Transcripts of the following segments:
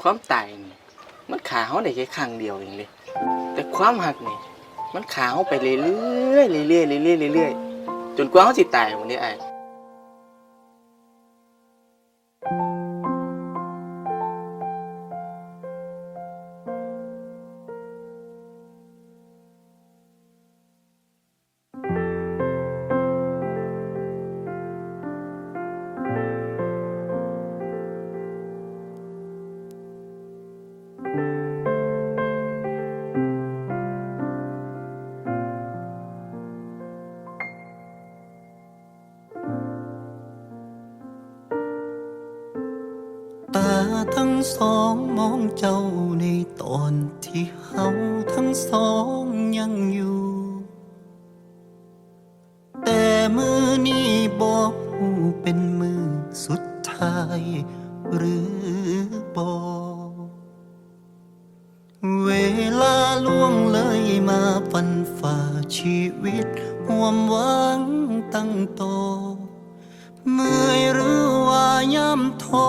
ความตายนี่มันขาเขาได้แค่ครั้งเดียวเองเลย แต่ความหักนี่มันขาเขาไปเรื่อยๆเรื่อยๆเรื่อยๆเรื่อยๆจนกว่าเขาสิตายวันนี้ไอ้ ทั้งสองมองเจ้าในตอนที่เฮาทั้งสองยังอยู่ แต่มือนี้บอกหูเป็นมือสุดท้าย หรือบอกเวลาล่วงเลยมาฟันฝ่าชีวิตห่วมหวังตั้งโตเมื่อยหรือว่าย่ำท้อ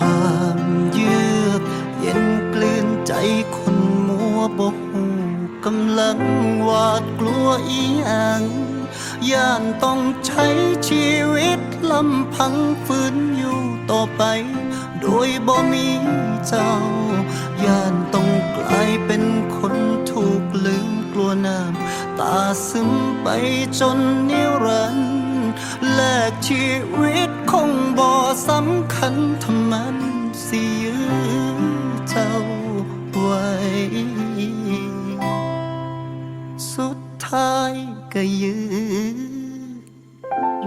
ความเยือกเย็นกลืนใจคนมัวบกกำลังหวาดกลัวอีหยังย่านต้องใช้ชีวิตลำพังฝืนอยู่ต่อไป โดยบ่มีเจ้า ย่านต้องกลายเป็นคนถูกลืมกลัวน้ำตาซึมไปจนนิรันดร์ แลกชีวิตคงบ่สำคัญทำมันสิยื้อเจ้าไว้ สุดท้ายก็ยื้อ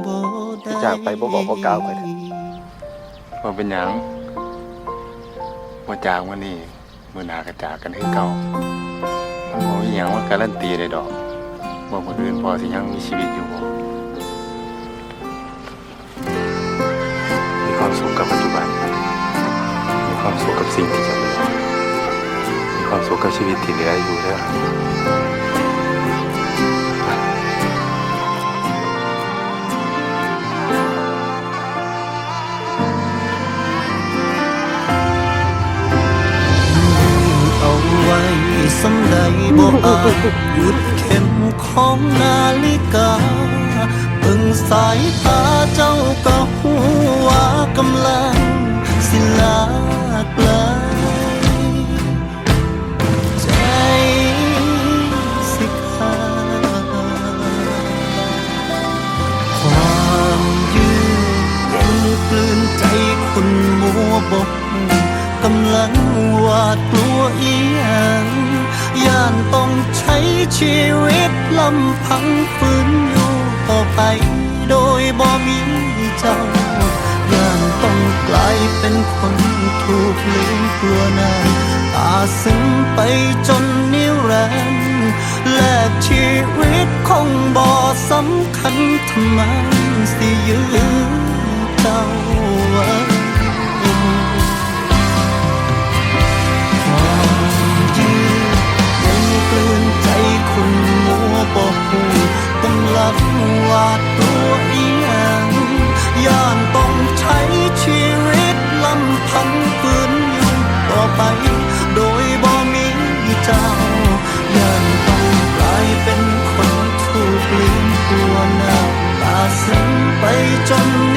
บ่ได้จากไปบ่บอกบ่กล่าวไปเถอะ ว่าเป็นหยังว่าจากวันนี้มือหนากระจากกันคือเก่าบ่มีหยังว่าการันตีได้ดอกว่าคนอื่นพอสิยังมีชีวิตอยู่บ่ ขกับปัจจุบัน มีความสุขกับสิ่งที่จะเหลือมีความสุขกับชีวิตที่เหลืออยู่เด้เอาไว้สำใดบ่อาจหยุดเข็มของนาฬิกาเบิ่งสายตาเจ้าก็ กำลังสิลาไกลใจสิขาดความยืดเย็นกลืนใจคนมัวบกกำลังหวาดกลัวอีหยังย่านต้องใช้ชีวิตลำพังฝืนอยู่ต่อไปโดยบ่มีเจ้า กลายเป็นคนถูกลืมกลัวน้าตาซึ้งไปจนนิรันดร์แลกชีวิตคงบ่สำคัญทำไมสิยื้อเจ้าไว้ความยืดเย็นกลืนใจคนมัวบ่หูกำลังวาดกลัวอีหยังย่านต้องใช้ ไป โดยบ่มีเจ้าย่านต้องกลายเป็นคนถูกลืมตัวหน้าตาซึ้งไปจน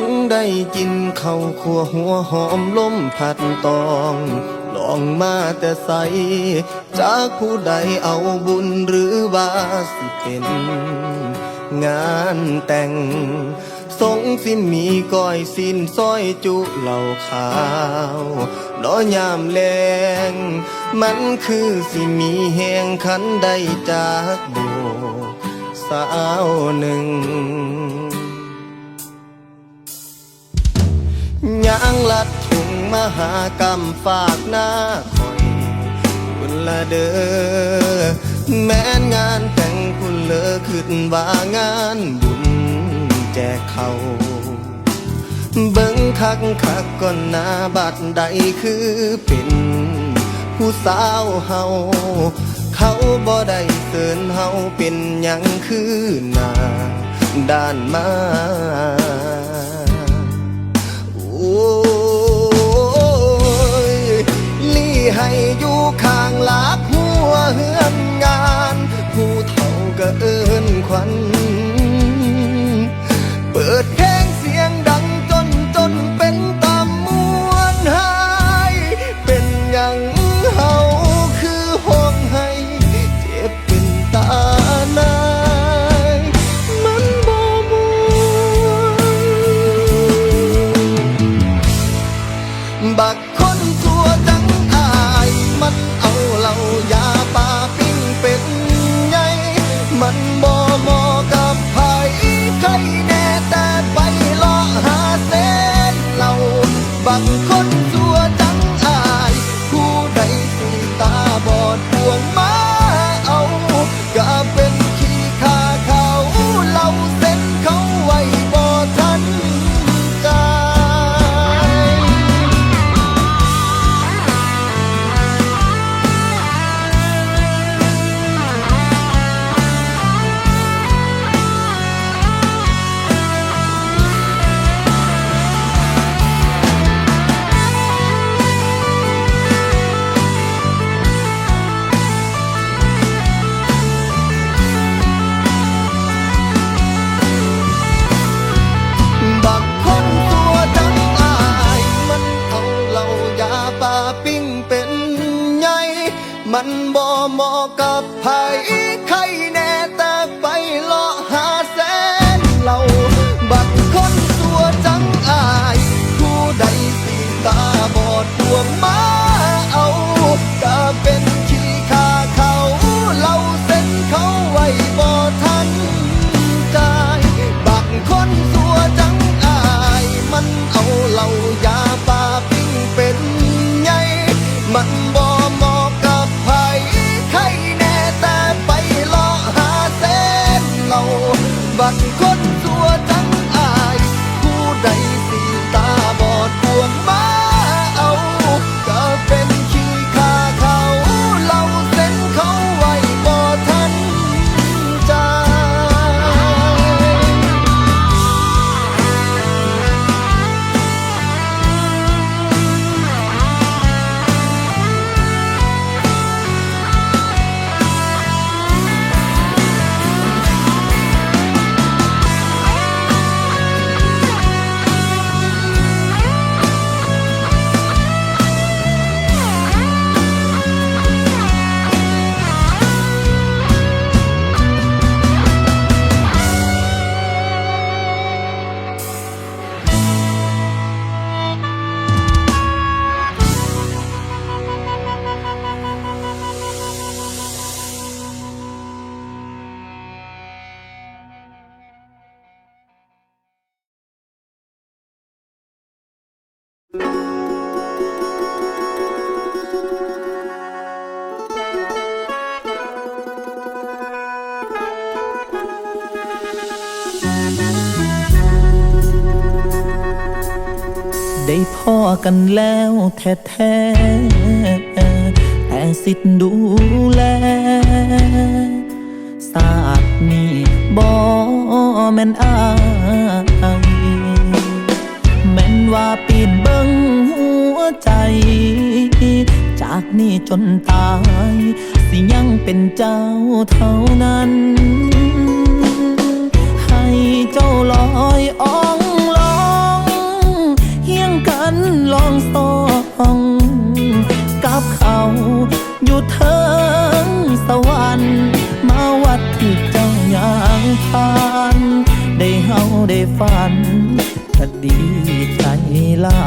งได้กินข้าวขัวหัวหอมล้มพัดตอง ลองมาแต่ใส จากผู้ใดเอาบุญหรือว่าสิเป็น งานแต่ง สงสิมีก้อยสิ้นซอยจุเหล่าขาวน้อยามแลงมันคือสิมีแหงขันได้จากโบสาวหนึ่งางลัดถุงมหากรรมฝากหน้าคอยคุณละเด้อแม้นงานแต่งคุณเลอขึ้นว่างานบุญแจกเขาเบิ่งคักคักก่อนหน้าบัดใดคือเป็นผู้สาวเฮาเขาบ่ได้เสินเฮาเป็นหยังคือหน้าด้านมา ให้อยู่ข้างหลักหัวเฮือนงาน ผู้เฒ่าก็เอินขวัน เปิดเพ ได้พ่อกันแล้วแท้ๆแต่สิทธิ์ดูแลศาสตร์นี้บ่แม่นอายแม่นว่าปีนเบิ่งหัวใจ จากนี้จนตาย สิยังเป็นเจ้าเท่านั้น ให้เจ้าลอยอ่อ ได้ฝันก็ดีใจลา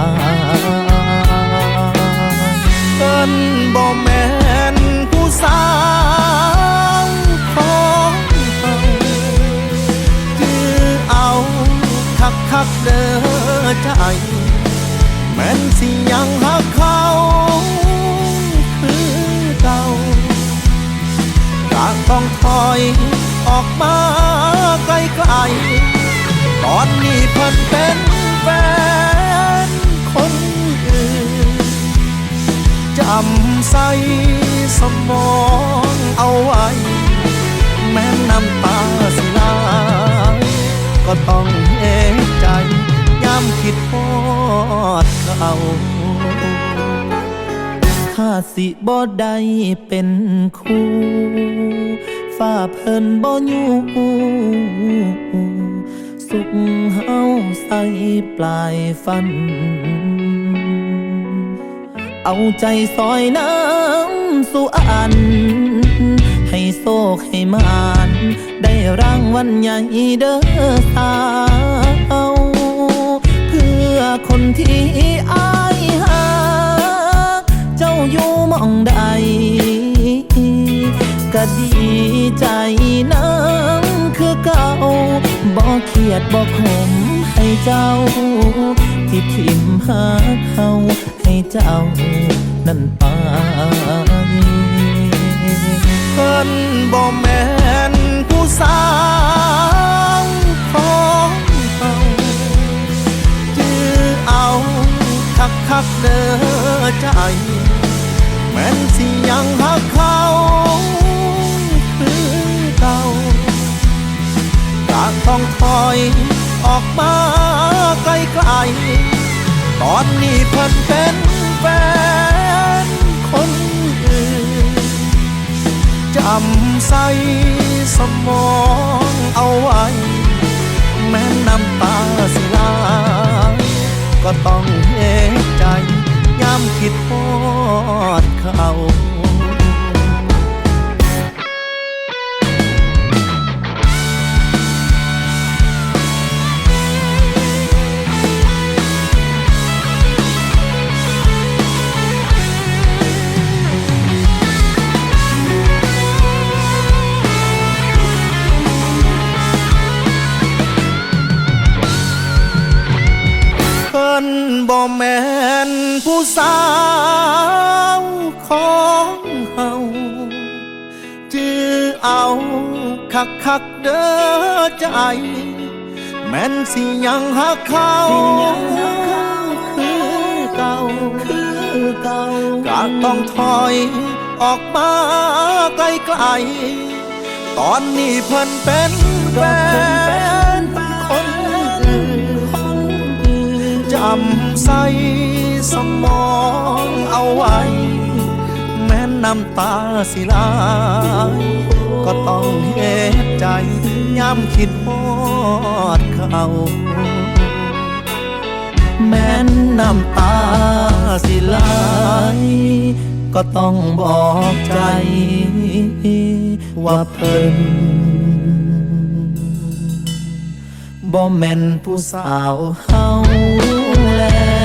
เพิ่นบ่แม่นผู้สาวของเฮาจือเอาคักคักเด้อใจแม่นสิยังหักเขาคือเก่าก็ต้องถอยออกมาไกลๆต อนนี้เพิ่นเป็นแฟนคนอื่นจำใส่สมองเอาไว้ แม้น้ำตาสิไหลก็ต้องเห็นใจย้ำคิดพอดเขาถ้าสิบ่ได้เป็นคู่ฝ้าเพิ่นบ่อยู่ สุขเฮาใส่ปลายฟัน เอาใจซอยน้ำสู่อัน ให้โศกให้มาน ได้รางวัลใหญ่เด้อสาว เพื่อคนที่อายหา เจ้าอยู่มองใดก็ดีใจนังคือเก่า เคียดบ่ขมให้เจ้า ที่ทิมหาเขาให้เจ้า นั่นไปเพิ่นบ่แม่นผู้สาวของเฮาจือเอาคักคักเด้อใจ แม่นสิยังหักเขา ก็ต้องถอยออกมาไกลๆตอนนี้เพิ่นเป็นแฟนคนอื่นจำใส่สมองเอาไว้ คักคักเด้อใจ แม่นสิยังหักเขาคือเก่าคือเก่าก็ต้องถอยออกมาไกลๆตอนนี้เพิ่นเป็นแฟนคนอื่นจำใส่สมองเอาไว้ แม้น้ำตาสิไลาย ก็ต้องเห็นใจย้ำคิดพอดเขาแม้นน้ำตาสิไหลก็ต้องบอกใจว่าเพิ่นบ่แม่นผู้สาวเฮาแล้ว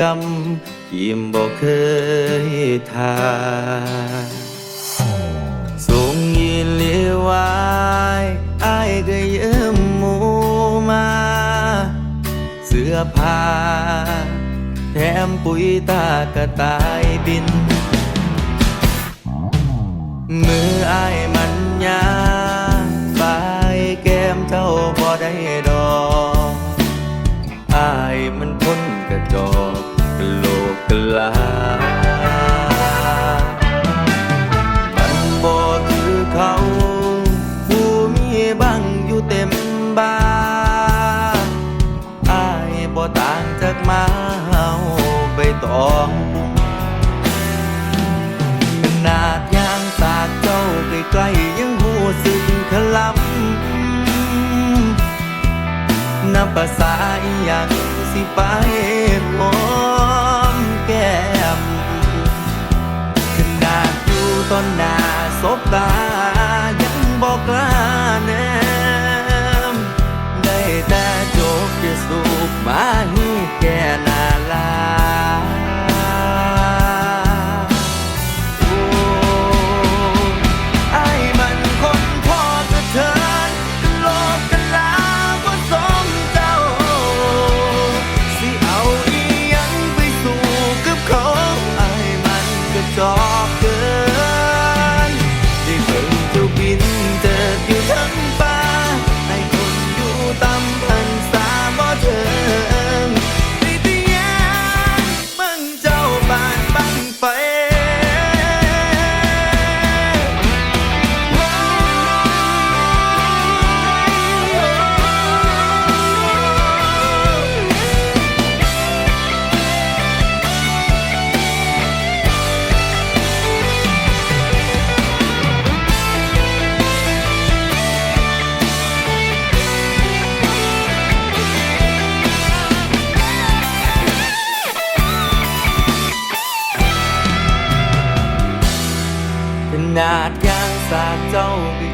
กำกิมบอกเคยทาสูงยีเลียวายอายก็ยืมหมูมา เสื้อผ้าแถมปุ๋ยตากระตายบิน มืออายมันยาปลาแก้มเจ้าพอได้ดอกอายมันพ้นกระจอก กลา มันบอกคือเขา ผู้มีบังอยู่เต็มบ้านอายบ่ต่างจากมาเฮาไปตองขนาดยางตากเจ้าใกล้ๆยังหูสึกขลับนับภาษาอีหยังสิไปโอ อยู่ต้นหน้าศบตายังบอกกล้า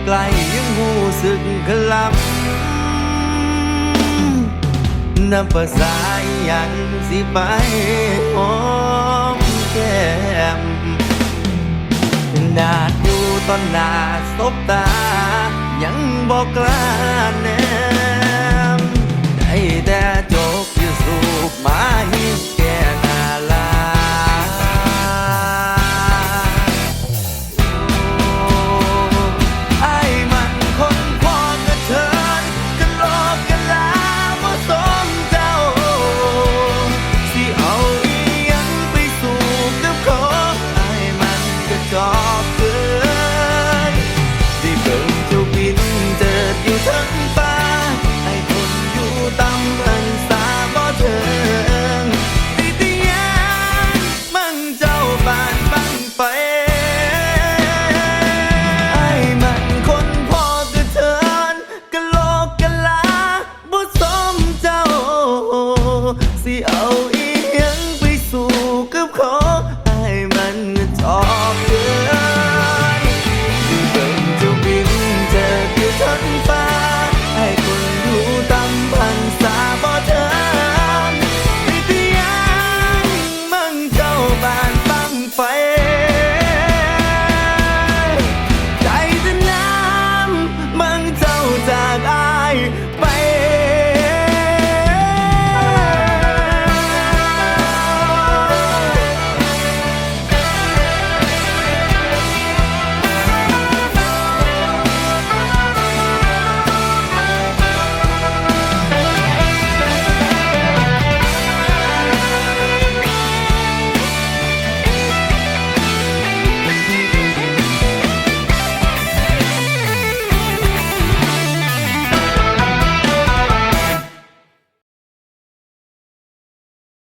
าใกล้ยังหูสึกขลับนับภาษาอหยังสิไปหอมแก้มนาดอยู่ต้นหน้าศบตา ยังบอกกล้าแนมได้แต่จกอยู่สูบมาให้